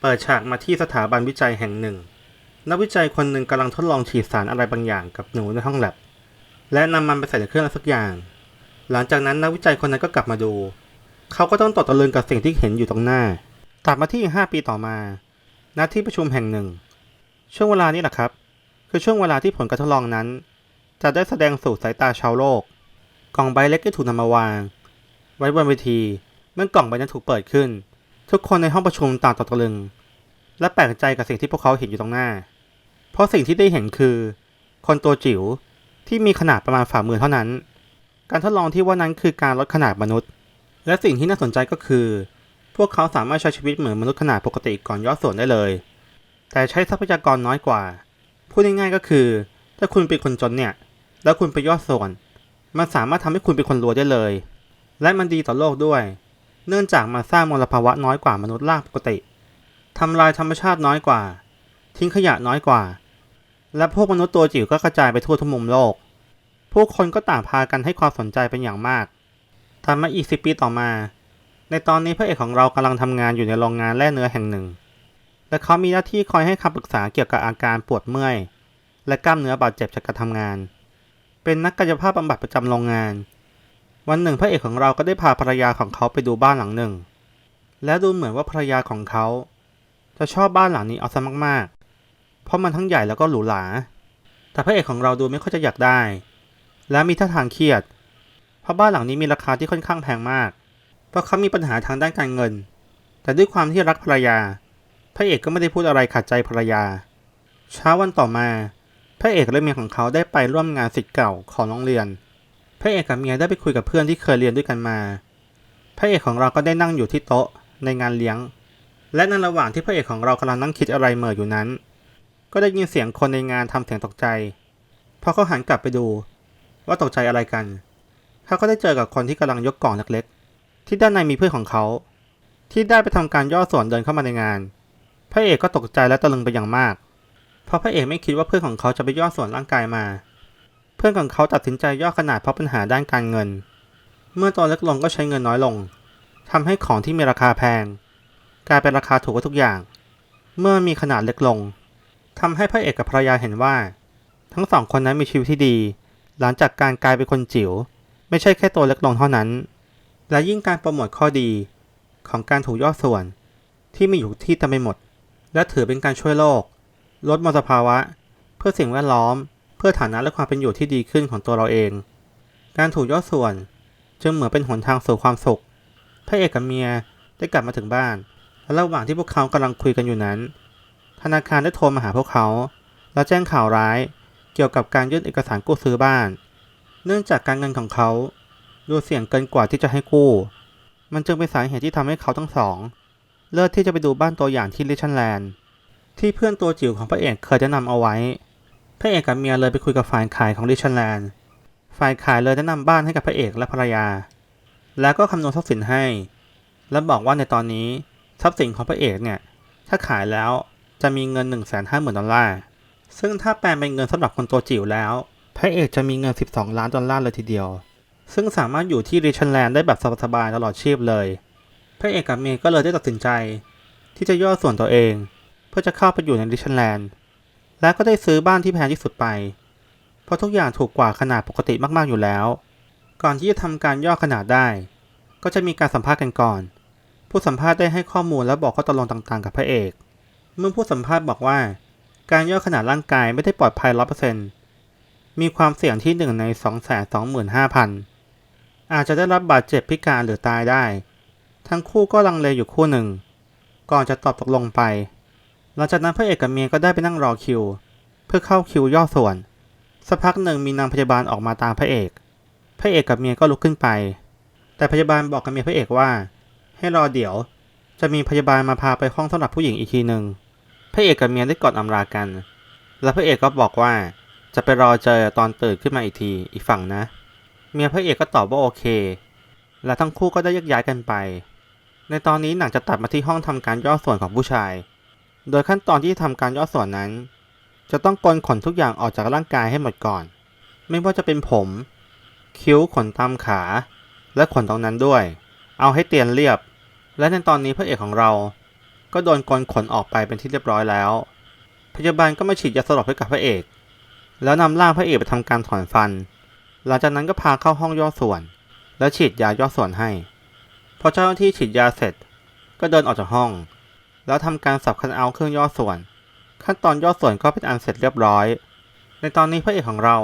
เปิดฉากมาที่สถาบันวิจัยแห่งหนึ่ง นักวิจัยคนหนึ่งกำลังทดลองฉีดสารอะไรบางอย่างกับหนูในห้องแลบ และนำมันไปใส่ในเครื่องสักอย่าง หลังจากนั้นนักวิจัยคนนั้นก็กลับมาดู เขาก็ต้องตกตะลึงกับสิ่งที่เห็นอยู่ตรงหน้าตัดมาที่อีกห้าปีต่อมา ณ ที่ประชุมแห่งหนึ่ง ช่วงเวลานี้แหละครับ คือช่วงเวลาที่ผลการทดลองนั้น จะได้แสดงสู่สายตาชาวโลก กล่องใบเล็กได้ถูกนำมาวาง ไว้บนเวที เมื่อกล่องใบนั้นถูกเปิดขึ้น ทุกคนในห้องประชุมต่างตกตะลึง และแปลกใจกับสิ่งที่พวกเขาเห็นอยู่ตรงหน้า เพราะสิ่งที่ได้เห็นคือ คนตัวจิ๋วที่มีขนาดประมาณฝ่ามือเท่านั้น การทดลองที่ว่านั้นคือการลดขนาดมนุษย์ และสิ่งที่น่าสนใจก็คือ พวกเขาสามารถใช้ชีวิตเหมือนมนุษย์ขนาดปกติก่อนย่อส่วนได้เลย แต่ใช้ทรัพยากรน้อยกว่า พูดง่ายๆก็คือ ถ้าคุณเป็นคนจนเนี่ย แล้วคุณไปย่อส่วน มันสามารถทำให้คุณเป็นคนรวยได้เลย และมันดีต่อโลกด้วย เนื่องจากมันสร้างมลภาวะน้อยกว่ามนุษย์ล่างปกติ ทำลายธรรมชาติน้อยกว่า ทิ้งขยะน้อยกว่า และพวกมนุษย์ตัวจิ๋วก็กระจายไปทั่วทุกมุมโลก ผู้คนก็ต่างพากันให้ความสนใจเป็นอย่างมากถัดมาอีกสิปีต่อมา ในตอนนี้พระเอกของเรากำลังทำงานอยู่ในโรงงานแร่เนื้อแห่งหนึ่ง และเขามีหน้าที่คอยให้คำปรึกษาเกี่ยวกับอาการปวดเมื่อย และกล้ามเนื้อบาดเจ็บจากการทำงาน เป็นนักกายภาพบำบัดประจำโรงงาน วันหนึ่งพระเอกของเราก็ได้พาภรรยาของเขาไปดูบ้านหลังหนึ่ง และดูเหมือนว่าภรรยาของเขา จะชอบบ้านหลังนี้เอาซะมากๆ เพราะมันทั้งใหญ่แล้วก็หรูหรา แต่พระเอกของเราดูไม่ค่อยจะอยากได้ และมีท่าทางเครียด เพราะบ้านหลังนี้มีราคาที่ค่อนข้างแพงมาก เพราะเขามีปัญหาทางด้านการเงิน แต่ด้วยความที่รักภรรยา พระเอกก็ไม่ได้พูดอะไรขัดใจภรรยา เช้าวันต่อมา พระเอกและเมียของเขาได้ไปร่วมงานศิษย์เก่าของโรงเรียน พระเอกกับเมียได้ไปคุยกับเพื่อนที่เคยเรียนด้วยกันมา พระเอกของเราก็ได้นั่งอยู่ที่โต๊ะในงานเลี้ยง และในระหว่างที่พระเอกของเรากำลังนั่งคิดอะไรเหม่ออยู่นั้น ก็ได้ยินเสียงคนในงานทำเสียงตกใจ พอเขาหันกลับไปดู ว่าตกใจอะไรกัน เขาก็ได้เจอกับคนที่กำลังยกกล่องเล็กๆ ที่ด้านในมีเพื่อนของเขา ที่ได้ไปทำการย่อส่วนเดินเข้ามาในงาน พระเอกก็ตกใจและตะลึงไปอย่างมาก เพราะพระเอกไม่คิดว่าเพื่อนของเขาจะไปย่อส่วนร่างกายมา พื่อนของเขาตัดสินใจย่อขนาดเพราะปัญหาด้านการเงิน เมื่อตัวเล็กลงก็ใช้เงินน้อยลงทำให้ของที่มีราคาแพง กลายเป็นราคาถูกกว่าทุกอย่าง เมื่อมีขนาดเล็กลงทำให้พระเอกกับภรรยาเห็นว่า ทั้งสองคนนั้นมีชีวิตที่ดี หลังจากการกลายเป็นคนจิ๋ว ไม่ใช่แค่ตัวเล็กลงเท่านั้น และยิ่งการโปรโมทข้อดีของการถูกย่อส่วน ที่มีอยู่ที่เต็มไปหมด และถือเป็นการช่วยโลก ลดมลภาวะ เพื่อสิ่งแวดล้อม เพื่อฐานะและความเป็นอยู่ที่ดีขึ้นของตัวเราเอง การถูกย่อส่วนจึงเหมือนเป็นหนทางสู่ความสุขพระเอกกับเมียได้กลับมาถึงบ้าน และระหว่างที่พวกเขากำลังคุยกันอยู่นั้น ธนาคารได้โทรมาหาพวกเขา และแจ้งข่าวร้ายเกี่ยวกับการยื่นเอกสารกู้ซื้อบ้าน เนื่องจากการเงินของเขา ดูเสี่ยงเกินกว่าที่จะให้กู้ มันจึงเป็นสาเหตุที่ทำให้เขาทั้งสอง เลือกที่จะไปดูบ้านตัวอย่างที่ลิชันแลนด์ที่เพื่อนตัวจิ๋วของพระเอกเคยแนะนำเอาไว้ พระเอกกับเมียเลยไปคุยกับฝ่ายขายของลิชันแลนด์ ฝ่ายขายเลยแนะนำบ้านให้กับพระเอกและภรรยา แล้วก็คำนวณทรัพย์สินให้ และบอกว่าในตอนนี้ทรัพย์สินของพระเอกเนี่ย ถ้าขายแล้วจะมีเงิน1 5 0 0 0 0ดอลลาร์ ซึ่งถ้าแปลเป็นเงินสำหรับคนตัวจิ๋วแล้ว พระเอกจะมีเงิน 12 ล้านดอลลาร์เลยทีเดียว ซึ่งสามารถอยู่ที่ริชันแลนด์ได้แบบสบายๆตลอดชีพเลย พระเอกกับเมียก็เลยได้ตัดสินใจ ที่จะย่อส่วนตัวเอง เพื่อจะเข้าไปอยู่ในริชันแลนด์ และก็ได้ซื้อบ้านที่แพงที่สุดไป เพราะทุกอย่างถูกกว่าขนาดปกติมากๆอยู่แล้ว ก่อนที่จะทำการย่อขนาดได้ ก็จะมีการสัมภาษณ์กันก่อน ผู้สัมภาษณ์ได้ให้ข้อมูลและบอกข้อตกลงต่างๆ กับพระเอก เมื่อผู้สัมภาษณ์บอกว่า การย่อขนาดร่างกายไม่ได้ปลอดภัยร้อเปอร์เซ็นต์มีความเสี่ยงที่หนึ่งใน2 2 5 0 0 0 อาจจะได้รับบาดเจ็บพิการหรือตายได้ ทั้งคู่ก็ลังเลอยู่คู่หนึ่ง ก่อนจะตอบตกลงไป หลังจากนั้นพระเอกกับเมียก็ได้ไปนั่งรอคิว เพื่อเข้าคิวย่อส่วนสักพักหนึ่งมีนางพยาบาลออกมาตามพระเอก พระเอกกับเมียก็ลุกขึ้นไป แต่พยาบาลบอกกับเมียพระเอกว่า ให้รอเดี๋ยว จะมีพยาบาลมาพาไปห้องสำหรับผู้หญิงอีกทีหนึ่งพระเอกกับเมียได้กอดอำลากัน แล้วพระเอกก็บอกว่าจะไปรอเจอตอนตื่นขึ้นมาอีกทีอีกฝั่งนะ เมียพระเอกก็ตอบว่าโอเค และทั้งคู่ก็ได้แยกย้ายกันไป ในตอนนี้หนังจะตัดมาที่ห้องทำการย่อส่วนของผู้ชาย โดยขั้นตอนที่ทำการย่อส่วนนั้น จะต้องกลขนทุกอย่างออกจากร่างกายให้หมดก่อน ไม่ว่าจะเป็นผม คิ้วขนตามขา และขนตรงนั้นด้วย เอาให้เตียนเรียบ และในตอนนี้พระเอกของเรา ก็โดนกลขนออกไปเป็นที่เรียบร้อยแล้ว พยาบาลก็มาฉีดยาสลบให้กับพระเอก แล้วนำร่างพระเอกไปทำการถอนฟัน หลังจากนั้นก็พาเข้าห้องย่อส่วน แล้วฉีดยาย่อส่วนให้พอเจ้าหน้าที่ฉีดยาเสร็จ ก็เดินออกจากห้อง แล้วทำการสับคันเอาท์เครื่องย่อส่วน ขั้นตอนย่อส่วนก็เป็นอันเสร็จเรียบร้อย ในตอนนี้พระเอกของเรา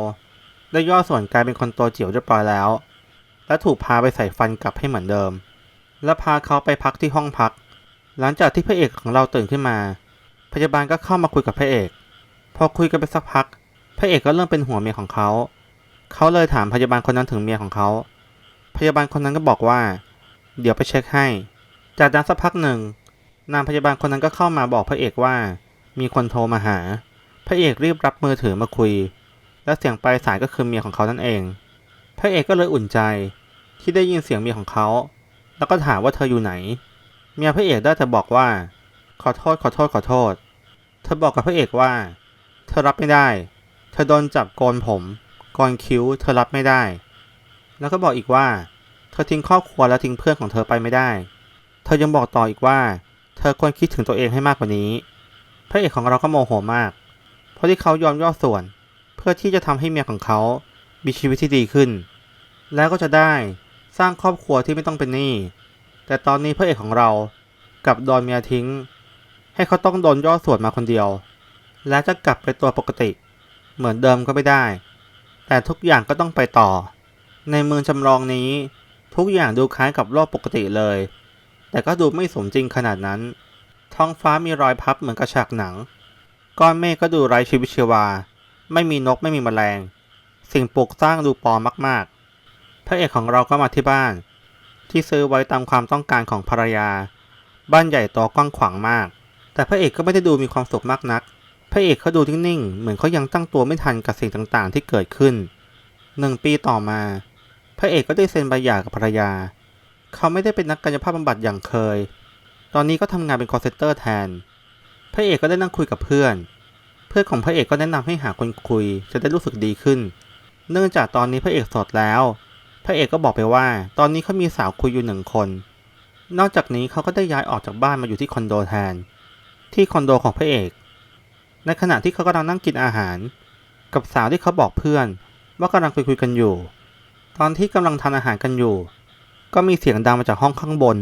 ได้ย่อส่วนกลายเป็นคนตัวจิ๋วเรียบร้อยแล้ว และถูกพาไปใส่ฟันกลับให้เหมือนเดิม และพาเขาไปพักที่ห้องพัก หลังจากที่พระเอกของเราตื่นขึ้นมา พยาบาลก็เข้ามาคุยกับพระเอก พอคุยกันไปสักพัก พระเอกก็เริ่มเป็นห่วงเมียของเขา เขาเลยถามพยาบาลคนนั้นถึงเมียของเขา พยาบาลคนนั้นก็บอกว่า เดี๋ยวไปเช็คให้ จากนั้นสักพักหนึ่ง นางพยาบาลคนนั้นก็เข้ามาบอกพระเอกว่า มีคนโทรมาหา พระเอกรีบรับมือถือมาคุย และเสียงปลายสายก็คือเมียของเขานั่นเอง พระเอกก็เลยอุ่นใจ ที่ได้ยินเสียงเมียของเขา แล้วก็ถามว่าเธออยู่ไหน เมียพระเอกได้แต่บอกว่า ขอโทษขอโทษขอโทษ เธอบอกกับพระเอกว่า เธอรับไม่ได้ เธอโดนจับโกนผมโกนคิ้ว เธอรับไม่ได้ แล้วก็บอกอีกว่า เธอทิ้งครอบครัวและทิ้งเพื่อนของเธอไปไม่ได้ เธอยังบอกต่ออีกว่า เธอควรคิดถึงตัวเองให้มากกว่านี้ พระเอกของเราก็โมโหมาก เพราะที่เขายอมย่อส่วน เพื่อที่จะทำให้เมียของเขา มีชีวิตที่ดีขึ้น แล้วก็จะได้สร้างครอบครัวที่ไม่ต้องเป็นหนี้ แต่ตอนนี้พระเอกของเรากับโดนเมียทิ้ง ให้เขาต้องโดนย่อส่วนมาคนเดียว และจะกลับไปตัวปกติ เหมือนเดิมก็ไม่ได้ แต่ทุกอย่างก็ต้องไปต่อ ในเมืองจำลองนี้ ทุกอย่างดูคล้ายกับโลกปกติเลย แต่ก็ดูไม่สมจริงขนาดนั้น ท้องฟ้ามีรอยพับเหมือนกระฉากหนัง ก้อนเมฆก็ดูไร้ชีวิตชีวา ไม่มีนกไม่มีแมลง สิ่งปลูกสร้างดูปลอมมากๆ พระเอกของเราก็มาที่บ้าน ที่ซื้อไว้ตามความต้องการของภรรยา บ้านใหญ่โตกว้างขวางมาก แต่พระเอกก็ไม่ได้ดูมีความสุขมากนัก พระเอกเขาดูนิ่งๆ เหมือนเขายังตั้งตัวไม่ทันกับสิ่งต่างๆ ที่เกิดขึ้นหนึ่งปีต่อมา พระเอกก็ได้เซ็นใบหย่ากับภรรยา เขาไม่ได้เป็นนักกายภาพบำบัดอย่างเคย ตอนนี้ก็ทำงานเป็นคอร์เซนเตอร์แทน พระเอกก็ได้นั่งคุยกับเพื่อน เพื่อนของพระเอกก็แนะนำให้หาคนคุย จะได้รู้สึกดีขึ้น เนื่องจากตอนนี้พระเอกสดแล้ว พระเอกก็บอกไปว่า ตอนนี้เขามีสาวคุยอยู่หนึ่งคน นอกจากนี้เขาก็ได้ย้ายออกจากบ้านมาอยู่ที่คอนโดแทน ที่คอนโดของพระเอก ในขณะที่เขากำลังนั่งกินอาหาร กับสาวที่เขาบอกเพื่อน ว่ากำลังคุยคุยกันอยู่ ตอนที่กำลังทานอาหารกันอยู่ ก็มีเสียงดังมาจากห้องข้างบน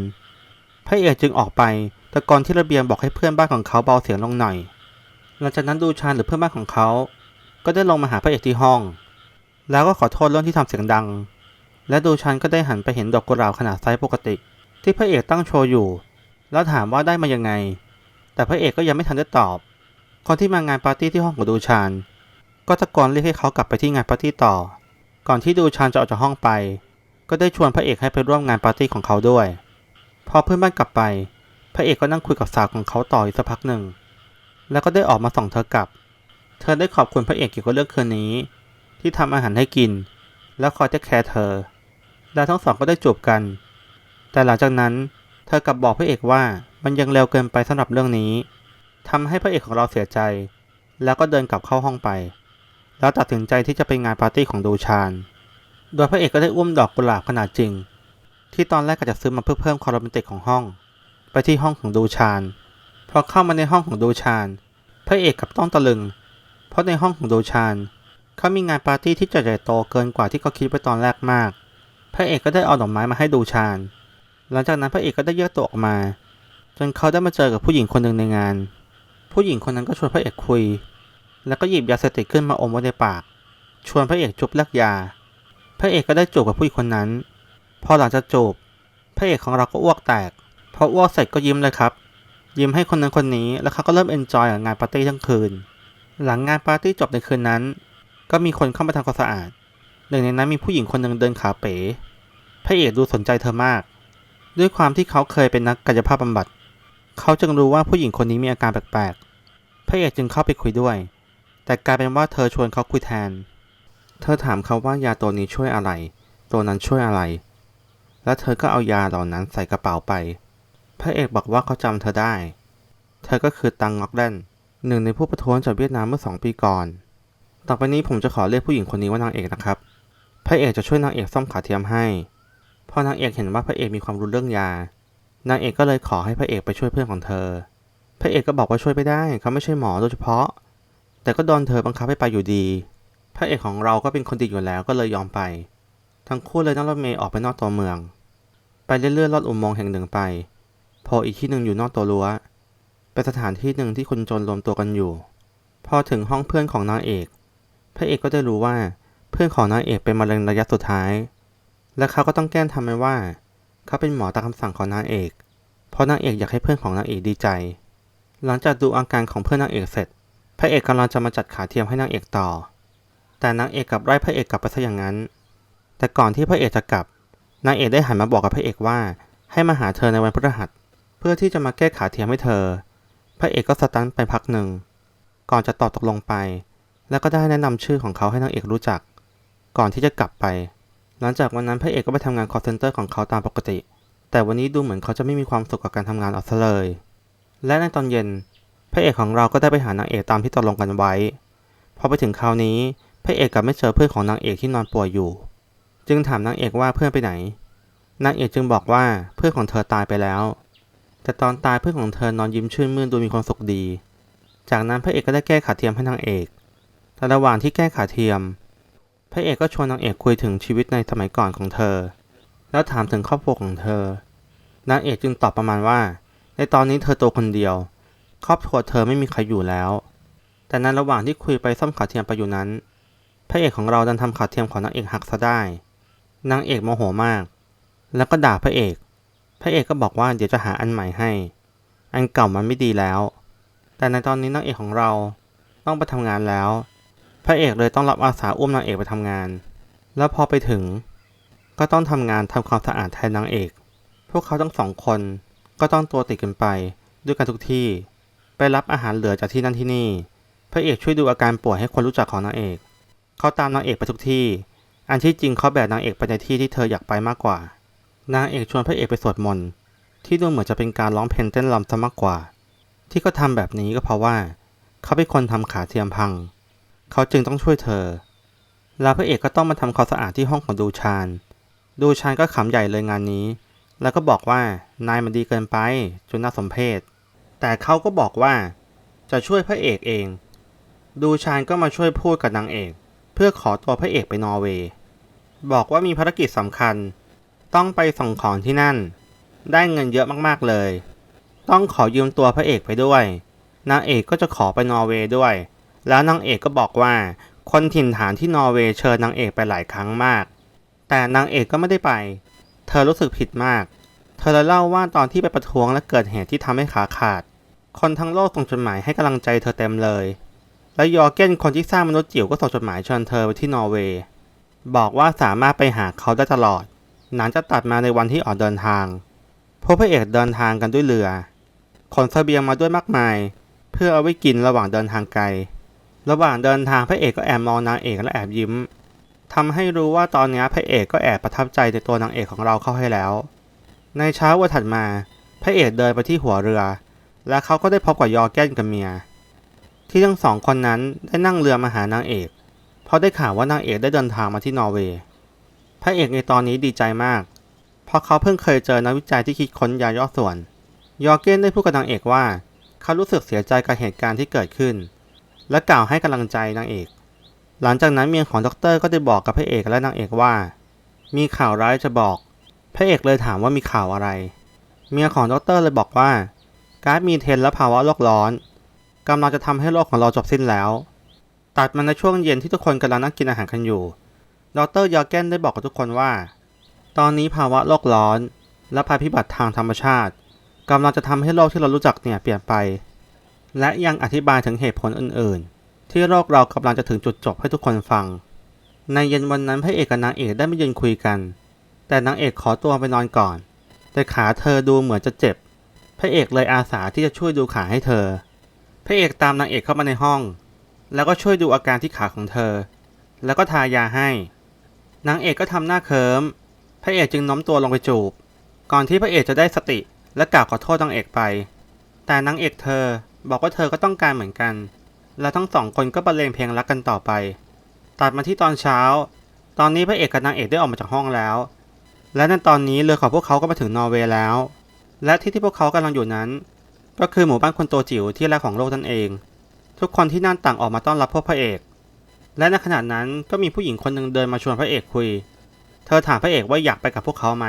พระเอกจึงออกไปตะโกนที่ระเบียงบอกให้เพื่อนบ้านของเขาเบาเสียงลงหน่อย หลังจากนั้นดูชานหรือเพื่อนบ้านของเขา ก็ได้ลงมาหาพระเอกที่ห้อง แล้วก็ขอโทษเรื่องที่ทำเสียงดัง และดูชันก็ได้หันไปเห็นดอกกุหลาบขนาดไซส์ปกติ ที่พระเอกตั้งโชว์อยู่ แล้วถามว่าได้มายังไง แต่พระเอกก็ยังไม่ทันได้ตอบ คนที่มางานปาร์ตี้ที่ห้องของดูชานก็ตะโกนเรียกให้เขากลับไปที่งานปาร์ตี้ต่อ ก่อนที่ดูชานจะออกจากห้องไป ก็ได้ชวนพระเอกให้ไปร่วมงานปาร์ตี้ของเขาด้วย พอเพื่อนบ้านกลับไป พระเอกก็นั่งคุยกับสาวของเขาต่ออีกสักพักหนึ่ง แล้วก็ได้ออกมาส่องเธอกลับ เธอได้ขอบคุณพระเอกเกี่ยวกับเรื่องคืนนี้ ที่ทำอาหารให้กิน แล้วคอยจะแคร์เธอ แล้วทั้งสองก็ได้จูบกัน แต่หลังจากนั้น เธอกลับบอกพระเอกว่ามันยังเร็วเกินไปสำหรับเรื่องนี้ทำให้พระเอกของเราเสียใจ แล้วก็เดินกลับเข้าห้องไป แล้วตัดสินใจที่จะไปงานปาร์ตี้ของดูชาน โดยพระเอกก็ได้อุ้มดอกกุหลาบขนาดจริง ที่ตอนแรกก็จะซื้อมาเพื่อเพิ่มความโรแมนติกของห้อง ไปที่ห้องของดูชานพอเข้ามาในห้องของดูชานพระเอกกับต้องตะลึง เพราะในห้องของดูชานเขามีงานปาร์ตี้ที่จะใหญ่โตเกินกว่าที่เขาคิดไว้ตอนแรกมาก พระเอกก็ได้เอาดอกไม้มาให้ดูชานหลังจากนั้นพระเอกก็ได้แยกตัวออกมา จนเขาได้มาเจอกับผู้หญิงคนหนึ่งในงาน ผู้หญิงคนนั้นก็ชวนพระเอกคุย แล้วก็หยิบยาเสพติดขึ้นมาอมไว้ในปาก ชวนพระเอกจุบแลกยา พระเอกก็ได้จูบกับผู้หญิงคนนั้น พอหลังจากจูบพระเอกของเราก็อ้วกแตก พออ้วกเสร็จก็ยิ้มเลยครับ ยิ้มให้คนนั้นคนนี้แล้วเขาก็เริ่มเอนจอยกับงานปาร์ตี้ทั้งคืน หลังงานปาร์ตี้จบในคืนนั้น ก็มีคนเข้ามาทำความสะอาด หนึ่งในนั้นมีผู้หญิงคนหนึ่งเดินขาเป๋ พระเอกดูสนใจเธอมาก ด้วยความที่เขาเคยเป็นนักกายภาพบำบัด เขาจึงรู้ว่าผู้หญิงคนนี้มีอาการแปลกๆ พระเอกจึงเข้าไปคุยด้วย แต่กลายเป็นว่าเธอชวนเขาคุยแทน เธอถามเขาว่ายาตัวนี้ช่วยอะไร ตัวนั้นช่วยอะไร แล้วเธอก็เอายาเหล่านั้นใส่กระเป๋าไป พระเอกบอกว่าเขาจำเธอได้ เธอก็คือตังงอกแดนหนึ่งในผู้ประท้วงจากเวียดนามเมื่อสองปีก่อน ต่อไปนี้ผมจะขอเรียกผู้หญิงคนนี้ว่านางเอกนะครับ พระเอกจะช่วยนางเอกซ่อมขาเทียมให้ พอนางเอกเห็นว่าพระเอกมีความรู้เรื่องยา นางเอกก็เลยขอให้พระเอกไปช่วยเพื่อนของเธอ พระเอกก็บอกว่าช่วยไม่ได้เขาไม่ใช่หมอโดยเฉพาะ แต่ก็โดนเธอบังคับให้ไปอยู่ดี พระเอกของเราก็เป็นคนดีอยู่แล้วก็เลยยอมไป ทั้งคู่เลยนั่งรถเมล์ออกไปนอกตัวเมือง ไปเรื่อยๆลอดอุโมงค์แห่งหนึ่งไปโผล่อีกที่หนึ่งอยู่นอกตัวรั้วเป็นสถานที่หนึ่งที่คนจนรวมตัวกันอยู่ พอถึงห้องเพื่อนของนางเอก พระเอกก็ได้รู้ว่าเพื่อนของนางเอกเป็นมะเร็งระยะสุดท้าย และเขาก็ต้องแกล้งทำให้ว่า เขาเป็นหมอตามคำสั่งของนางเอก เพราะนางเอกอยากให้เพื่อนของนางเอกดีใจ หลังจากดูอาการของเพื่อนนางเอกเสร็จ พระเอกกำลังจะมาจัดขาเทียมให้นางเอกต่อ แต่นางเอกกลับไล่พระเอกกลับไปซะอย่างนั้น แต่ก่อนที่พระเอกจะกลับ นางเอกได้หันมาบอกกับพระเอกว่า ให้มาหาเธอในวันพฤหัส เพื่อที่จะมาแก้ขาเทียมให้เธอ พระเอกก็สตันไปพักหนึ่ง ก่อนจะตอบตกลงไป แล้วก็ได้แนะนำชื่อของเขาให้นางเอกรู้จัก ก่อนที่จะกลับไป หลังจากวันนั้นพระเอกก็ไปทำงาน call center ของเขาตามปกติ แต่วันนี้ดูเหมือนเขาจะไม่มีความสุขกับการทำงานเอาซะเลย และในตอนเย็น พระเอกของเราก็ได้ไปหานางเอกตามที่ตกลงกันไว้พอไปถึงคราวนี้ พระเอกกลับไม่เจอเพื่อนของนางเอกที่นอนป่วยอยู่ จึงถามนางเอกว่าเพื่อนไปไหน นางเอกจึงบอกว่าเพื่อนของเธอตายไปแล้ว แต่ตอนตายเพื่อนของเธอนอนยิ้มชื่นมื่นดูมีความสุขดี จากนั้นพระเอกก็ได้แก้ขาเทียมให้นางเอก แต่ระหว่างที่แก้ขาเทียม พระเอกก็ชวนนางเอกคุยถึงชีวิตในสมัยก่อนของเธอ แล้วถามถึงครอบครัวของเธอ นางเอกจึงตอบประมาณว่า ในตอนนี้เธอโตคนเดียว ครอบครัวเธอไม่มีใครอยู่แล้ว แต่ในระหว่างที่คุยไปซ่อมขาเทียมไปอยู่นั้น พระเอกของเราดันทำขาเทียมของนางเอกหักซะได้ นางเอกโมโหมาก แล้วก็ด่าพระเอก พระเอกก็บอกว่าเดี๋ยวจะหาอันใหม่ให้ อันเก่ามันไม่ดีแล้ว แต่ในตอนนี้นางเอกของเราต้องไปทำงานแล้ว พระเอกเลยต้องรับอาสาอุ้มนางเอกไปทำงาน แล้วพอไปถึง ก็ต้องทำงานทำความสะอาดแทนนางเอก พวกเขาทั้งสองคนก็ต้องตัวติดกันไปด้วยกันทุกที่ ไปรับอาหารเหลือจากที่นั่นที่นี่ พระเอกช่วยดูอาการป่วยให้คนรู้จักของนางเอก เขาตามนางเอกไปทุกที่ อันที่จริงเขาแบกนางเอกไปในที่ที่เธออยากไปมากกว่า นางเอกชวนพระเอกไปสวดมนต์ที่ดูเหมือนจะเป็นการร้องเพลงเต้นรำซะมากกว่า ที่เขาทำแบบนี้ก็เพราะว่า เขาเป็นคนทำขาเทียมพัง เขาจึงต้องช่วยเธอ แล้วพระเอกก็ต้องมาทำความสะอาดที่ห้องของดูชาน ดูชานก็ขำใหญ่เลยงานนี้ แล้วก็บอกว่านายมันดีเกินไปจนน่าสมเพชแต่เขาก็บอกว่าจะช่วยพระเอกเอง ดูชานก็มาช่วยพูดกับนางเอก เพื่อขอตัวพระเอกไปนอร์เวย์บอกว่ามีภารกิจสำคัญ ต้องไปส่งของที่นั่น ได้เงินเยอะมากๆเลย ต้องขอยืมตัวพระเอกไปด้วยนางเอกก็จะขอไปนอร์เวย์ด้วย แล้วนางเอกก็บอกว่า คนถิ่นฐานที่นอร์เวย์เชิญนางเอกไปหลายครั้งมาก แต่นางเอกก็ไม่ได้ไป เธอรู้สึกผิดมาก เธอเลยเล่าว่าตอนที่ไปประท้วงและเกิดเหตุที่ทำให้ขาขาด คนทั้งโลกส่งจดหมายให้กำลังใจเธอเต็มเลย และยอร์เกนคนที่สร้างมนุษย์จิ๋วก็ส่งจดหมายเชิญเธอไปที่นอร์เวย์ บอกว่าสามารถไปหาเขาได้ตลอด หนังจะตัดมาในวันที่ออกเดินทาง พวกพระเอกเดินทางกันด้วยเรือ ขนเสบียงมาด้วยมากมาย เพื่อเอาไว้กินระหว่างเดินทางไกล ระหว่างเดินทางพระเอกก็แอบมองนางเอกและแอบยิ้มทำให้รู้ว่าตอนนี้พระเอกก็แอบประทับใจในตัวนางเอกของเราเข้าให้แล้ว ในเช้าวันถัดมา พระเอกเดินไปที่หัวเรือ และเขาก็ได้พบกับยอร์แกนกับเมีย ที่ทั้งสองคนนั้นได้นั่งเรือมาหานางเอก เพราะได้ข่าวว่านางเอกได้เดินทางมาที่นอร์เวย์พระเอกในตอนนี้ดีใจมาก เพราะเขาเพิ่งเคยเจอนักวิจัยที่คิดค้นยาย่อส่วน ยอร์เกนได้พูดกับนางเอกว่า เขารู้สึกเสียใจกับเหตุการณ์ที่เกิดขึ้น และกล่าวให้กำลังใจนางเอก หลังจากนั้นเมียของด็อกเตอร์ก็ได้บอกกับพระเอกและนางเอกว่า มีข่าวร้ายจะบอก พระเอกเลยถามว่ามีข่าวอะไร เมียของด็อกเตอร์เลยบอกว่าก๊าซมีเทนและภาวะโลกร้อน กำลังจะทำให้โลกของเราจบสิ้นแล้ว ตัดมาในช่วงเย็นที่ทุกคนกำลังนั่งกินอาหารกันอยู่ ดรยอร์แกนได้บอกกับทุกคนว่า ตอนนี้ภาวะโลกร้อน และภัยพิบัติทางธรรมชาติกำลังจะทำให้โลกที่เรารู้จักเนี่ยเปลี่ยนไป และยังอธิบายถึงเหตุผลอื่น ๆ ที่โลกเรากำลังจะถึงจุดจบให้ทุกคนฟัง ในเย็นวันนั้นพระเอกกับนางเอกได้ไม่ยืนคุยกัน แต่นางเอกขอตัวไปนอนก่อน แต่ขาเธอดูเหมือนจะเจ็บ พระเอกเลยอาสาที่จะช่วยดูขาให้เธอ พระเอกตามนางเอกเข้ามาในห้อง แล้วก็ช่วยดูอาการที่ขาของเธอ แล้วก็ทายาให้ นางเอกก็ทำหน้าเคิมพระเอกจึงน้อมตัวลงไปจูบ ก่อนที่พระเอกจะได้สติและกล่าวขอโทษนางเอกไป แต่นางเอกเธอบอกว่าเธอก็ต้องการเหมือนกัน และทั้งสองคนก็บรรเลงเพลงรักกันต่อไป ตัดมาที่ตอนเช้า ตอนนี้พระเอกกับนางเอกได้ออกมาจากห้องแล้ว และในตอนนี้เรือของพวกเขาก็มาถึงนอร์เวย์แล้ว และที่ที่พวกเขากำลังอยู่นั้น ก็คือหมู่บ้านคนตัวจิ๋วที่แรกของโลกนั่นเอง ทุกคนที่นั่นต่างออกมาต้อนรับพวกพระเอก และในขณะนั้นก็มีผู้หญิงคนหนึ่งเดินมาชวนพระเอกคุย เธอถามพระเอกว่าอยากไปกับพวกเขาไหม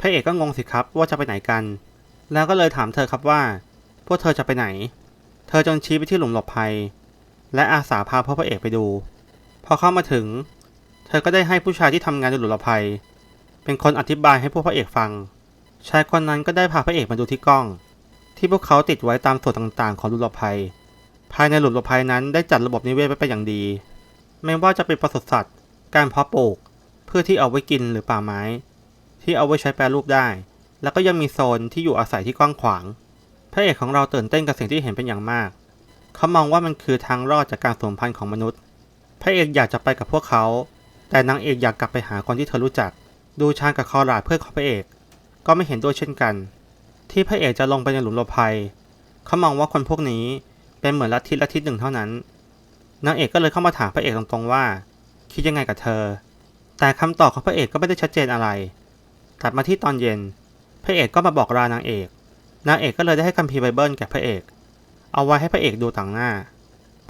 พระเอกก็งงสิครับว่าจะไปไหนกัน แล้วก็เลยถามเธอครับว่า พวกเธอจะไปไหน เธอจนชี้ไปที่หลุมหลบภัย และอาสาพาพวกพระเอกไปดู พอเข้ามาถึง เธอก็ได้ให้ผู้ชายที่ทำงานในหลุมหลบภัย เป็นคนอธิบายให้พวกพระเอกฟัง ชายคนนั้นก็ได้พาพระเอกมาดูที่กล้อง ที่พวกเขาติดไว้ตามส่วนต่างๆ ของหลุมหลบภัย ภายในหลุมหลบภัยนั้นได้จัดระบบนิเวศไว้เป็นอย่างดี ไม่ว่าจะเป็นปศุสัตว์ การเพาะปลูกเพื่อที่เอาไว้กินหรือป่าไม้ ที่เอาไว้ใช้แปรรูปได้ แล้วก็ยังมีโซนที่อยู่อาศัยที่กว้างขวาง พระเอกของเราตื่นเต้นกับสิ่งที่เห็นเป็นอย่างมาก เขามองว่ามันคือทางรอดจากการสูญพันธุ์ของมนุษย์ พระเอกอยากจะไปกับพวกเขา แต่นางเอกอยากกลับไปหาคนที่เธอรู้จัก ดูชางกับคอราดเพื่อนของพระเอก ก็ไม่เห็นด้วยเช่นกัน ที่พระเอกจะลงไปในหลุมหลบภัย เขามองว่าคนพวกนี้เป็นเหมือนลัทธิลัทธิหนึ่งเท่านั้น นางเอกก็เลยเข้ามาถามพระเอกตรงๆว่า คิดยังไงกับเธอ แต่คำตอบของพระเอกก็ไม่ได้ชัดเจนอะไร ตัดมาที่ตอนเย็น พระเอกก็มาบอกลานางเอก นางเอกก็เลยได้ให้คัมภีร์ไบเบิลแก่พระเอก เอาไว้ให้พระเอกดูต่างหน้า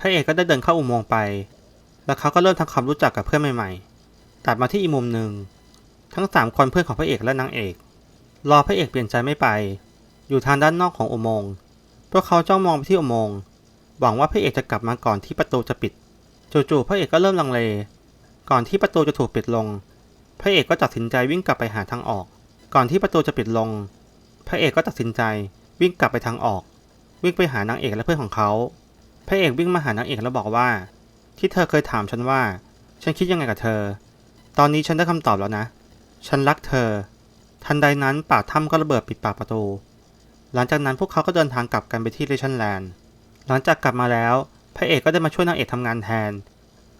พระเอกก็ได้เดินเข้าอุโมงค์ไป แล้วเขาก็เริ่มทำความรู้จักกับเพื่อนใหม่ๆ ตัดมาที่อีกมุมหนึ่ง ทั้งสามคนเพื่อนของพระเอกและนางเอก รอพระเอกเปลี่ยนใจไม่ไป อยู่ทางด้านนอกของอุโมงค์ พวกเขาจ้องมองไปที่อุโมงค์ หวังว่าพระเอกจะกลับมาก่อนที่ประตูจะปิด จู่ๆพระเอกก็เริ่มลังเล ก่อนที่ประตูจะถูกปิดลง พระเอกก็ตัดสินใจวิ่งกลับไปหาทางออก ก่อนที่ประตูจะปิดลง พระเอกก็ตัดสินใจวิ่งกลับไปทางออก วิ่งไปหานางเอกและเพื่อนของเขา พระเอกวิ่งมาหานางเอกแล้วบอกว่า ที่เธอเคยถามฉันว่า ฉันคิดยังไงกับเธอ ตอนนี้ฉันได้คำตอบแล้วนะ ฉันรักเธอ ทันใดนั้นปากถ้ำก็ระเบิดปิดปากประตู หลังจากนั้นพวกเขาก็เดินทางกลับกันไปที่เรชันแลนด์ หลังจากกลับมาแล้ว พระเอกก็ได้มาช่วยนางเอกทำงานแทน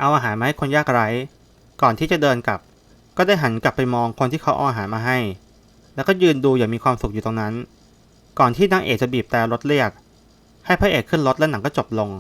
เอาอาหารมาให้คนยากไร้ ก่อนที่จะเดินกลับ ก็ได้หันกลับไปมองคนที่เขาเอาอาหารมาให้ แล้วก็ยืนดูอย่างมีความสุขอยู่ตรงนั้น ก่อนที่นางเอกจะบีบแต่รถเรียก ให้พระเอกขึ้นรถและหนังก็จบลง